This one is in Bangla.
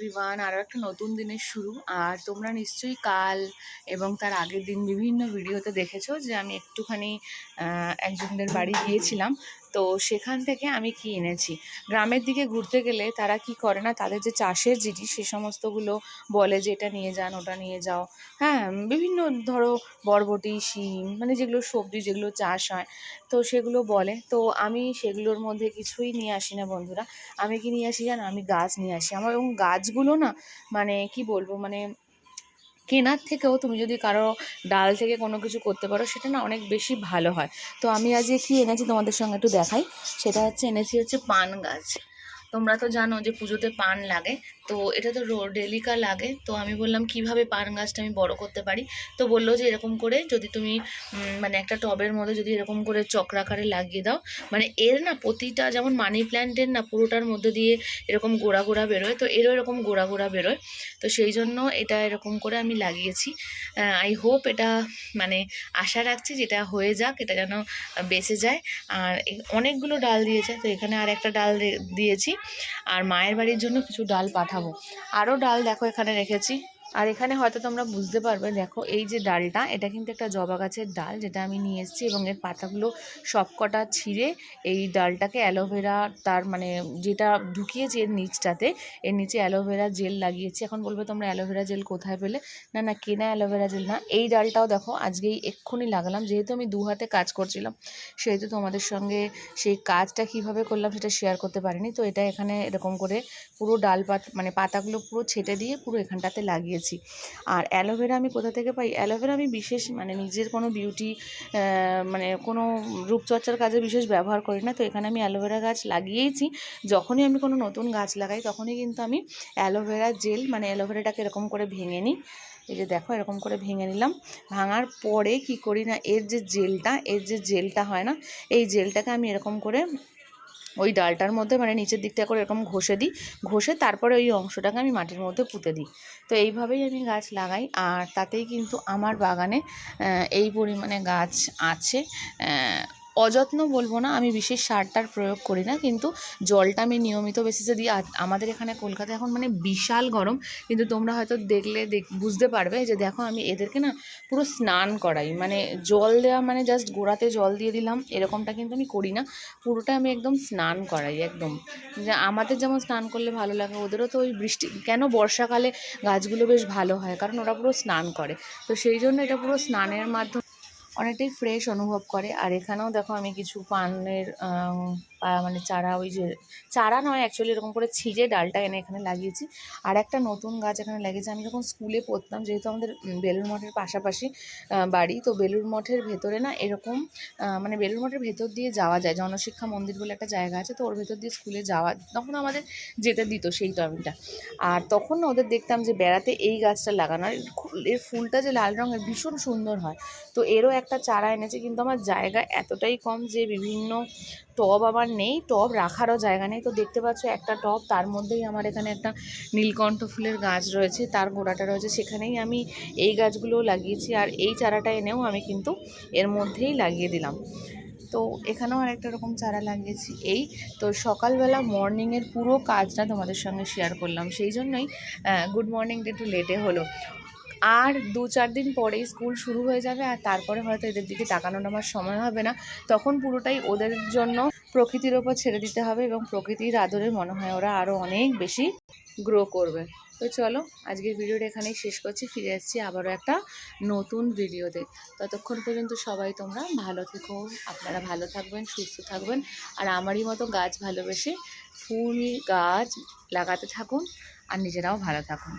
এভরিওয়ান আরও একটা নতুন দিনের শুরু। আর তোমরা নিশ্চয়ই কাল এবং তার আগের দিন বিভিন্ন ভিডিওতে দেখেছ যে আমি একটুখানি একজনদের বাড়ি গিয়েছিলাম। তো সেখান থেকে আমি কি এনেছি? গ্রামের দিকে ঘুরতে গেলে তারা কি করে না, তাদের যে চাষের জিনিস সে সমস্তগুলো বলে যে এটা নিয়ে যান, ওটা নিয়ে যাও। হ্যাঁ বিভিন্ন ধরো বরবটি, শিম মানে যেগুলো সবজি, যেগুলো চাষ হয়, তো সেগুলো বলে। তো আমি সেগুলোর মধ্যে কিছুই নিয়ে আসি না বন্ধুরা। আমি কি নিয়ে আসি জানো? আমি গাছ নিয়ে আসি। আমার এবং গাছগুলো না মানে কি বলব মানে কেনার থেকেও তুমি যদি কারও ডাল থেকে কোনো কিছু করতে পারো, সেটা না অনেক বেশি ভালো হয়। তো আমি আজকে কি এনেছি তোমাদের সঙ্গে একটু দেখাই। সেটা হচ্ছে, এনেছি হচ্ছে পান গাছ। তোমরা তো জানো যে পুজোতে পান লাগে। তো এটা তো ডেলিকা লাগে। তো আমি বললাম, কীভাবে পান গাছটা আমি বড় করতে পারি? তো বলল যে, এরকম করে যদি তুমি মানে একটা টবের মধ্যে যদি এরকম করে চক্রাকারে লাগিয়ে দাও। মানে এর না প্রতিটা যেমন মানি প্ল্যান্টের না পুরোটার মধ্যে দিয়ে এরকম গোড়া গোড়া বেরোয়, তো এরও এরকম গোড়া গোড়া বেরোয়। তো সেই জন্য এটা এরকম করে আমি লাগিয়েছি। আই হোপ এটা মানে আশা রাখছি যেটা হয়ে যাক, এটা যেন বেঁচে যায়। আর অনেকগুলো ডাল দিয়েছে, তো এখানে আর একটা ডাল দিয়েছি। আর মায়ের বাড়ির জন্য কিছু ডাল পাঠাবো। আরও ডাল দেখো এখানে রেখেছি। আর এখানে হয়তো তোমরা বুঝতে পারবে, দেখো এই যে ডালটা, এটা কিন্তু একটা জবা গাছের ডাল যেটা আমি নিয়ে এসেছি এবং এর পাতাগুলো সবকটা ছিঁড়ে এই ডালটাকে অ্যালোভেরা তার মানে যেটা ঢুকিয়েছি এর নিচটাতে, এর নিচে অ্যালোভেরা জেল লাগিয়েছি। এখন বলবে তোমরা অ্যালোভেরা জেল কোথায় পেলে? না না, কেনা অ্যালোভেরা জেল না। এই ডালটাও দেখো আজকেই এক্ষুনি লাগালাম, যেহেতু আমি দু হাতে কাজ করছিলাম, সেহেতু তোমাদের সঙ্গে সেই কাজটা কীভাবে করলাম সেটা শেয়ার করতে পারিনি। তো এটা এখানে এরকম করে পুরো ডাল পাত মানে পাতাগুলো পুরো ছেটে দিয়ে পুরো এখানটাতে লাগিয়েছি আর অ্যালোভেরা আমি কোথা থেকে পাই? অ্যালোভেরা আমি বিশেষ মানে নিজের কোনো বিউটি মানে কোনো রূপচর্চার কাজে বিশেষ ব্যবহার করি না। তো এখানে আমি অ্যালোভেরা গাছ লাগিয়েইছি যখনই আমি কোনো নতুন গাছ লাগাই, তখনই কিন্তু আমি অ্যালোভেরা জেল মানে অ্যালোভেরাটাকে এরকম করে ভেঙে নিই। এই যে দেখো, এরকম করে ভেঙে নিলাম। ভাঙার পরে কি করি না, এর যে জেলটা এর যে জেলটা হয় না, এই জেলটাকে আমি এরকম করে ওই ডালটার মধ্যে মানে নিচের দিকটা করে এরকম ঘষে দিই। ঘষে তারপরে ওই অংশটাকে আমি মাটির মধ্যে পুঁতে দিই। তো এইভাবেই আমি গাছ লাগাই। আর তাতেই কিন্তু আমার বাগানে এই পরিমাণে গাছ আছে অযত্ন বলব না, আমি বিশেষ সারটার প্রয়োগ করি না, কিন্তু জলটা আমি নিয়মিত বেসিসে দিই। আমাদের এখানে কলকাতায় এখন মানে বিশাল গরম, কিন্তু তোমরা হয়তো দেখলে দেখ, বুঝতে পারবে যে দেখো আমি এদেরকে না পুরো স্নান করাই। মানে জল দেওয়া মানে জাস্ট গোড়াতে জল দিয়ে দিলাম, এরকমটা কিন্তু আমি করি না পুরোটা আমি একদম স্নান করাই একদম। যে আমাদের যেমন স্নান করলে ভালো লাগে, ওদেরও তো ওই বৃষ্টি, কেন বর্ষাকালে গাছগুলো বেশ ভালো হয়, কারণ ওরা পুরো স্নান করে। তো সেই জন্য এটা পুরো স্নানের মাধ্যমে অনেকটাই ফ্রেশ অনুভব করে। আর এখানেও দেখো আমি কিছু পানের মানে চারা ওই যে, চারা নয় অ্যাকচুয়ালি এরকম করে ছিঁড়ে ডালটা এনে এখানে লাগিয়েছি। আর একটা নতুন গাছ এখানে লাগিয়েছি আমি যখন স্কুলে পড়তাম, যেহেতু আমাদের বেলুর মঠের পাশাপাশি বাড়ি, তো বেলুর মঠের ভেতরে না এরকম মানে বেলুর মঠের ভেতর দিয়ে যাওয়া যায়, জনশিক্ষা মন্দির বলে একটা জায়গা আছে, তো ওর ভেতর দিয়ে স্কুলে যাওয়া, তখন আমাদের যেতে দিত সেই টাইমটা। আর তখন না ওদের দেখতাম যে বেড়াতে এই গাছটা লাগানো, আর এর ফুলটা যে লাল রঙের ভীষণ সুন্দর হয়। তো এরও একটা চারা এনেছে, কিন্তু আমার জায়গা এতটাই কম যে বিভিন্ন টব আমার নেই, টব রাখারও জায়গা নেই। তো দেখতে পাচ্ছ একটা টব, তার মধ্যেই আমার এখানে একটা নীলকণ্ঠ ফুলের গাছ রয়েছে, তার গোড়াটা রয়েছে। সেখানেই আমি এই গাছগুলোও লাগিয়েছি আর এই চারাটা এনেও আমি কিন্তু এর মধ্যেই লাগিয়ে দিলাম। তো এখানেও আরেকটা রকম চারা লাগিয়েছি, এই তো সকালবেলা মর্নিংয়ের পুরো কাজটা তোমাদের সঙ্গে শেয়ার করলাম। সেই জন্যই গুড মর্নিংটা একটু লেটে হলো। আর দু চার দিন পরেই স্কুল শুরু হয়ে যাবে আর তারপরে হয়তো এদের দিকে তাকানোর আমার সময় হবে না। তখন পুরোটাই ওদের জন্য প্রকৃতির ওপর ছেড়ে দিতে হবে এবং প্রকৃতির আদরে মনে হয় ওরা আরও অনেক বেশি গ্রো করবে। তো চলো, আজকের ভিডিওটা এখানেই শেষ করছি। ফিরে আসছি আবারও একটা নতুন ভিডিওতে। ততক্ষণ পর্যন্ত সবাই তোমরা ভালো থেকো, আপনারা ভালো থাকবেন, সুস্থ থাকবেন আর আমারই মতো গাছ ভালোবেসে ফুল গাছ লাগাতে থাকুন আর নিজেরাও ভালো থাকুন।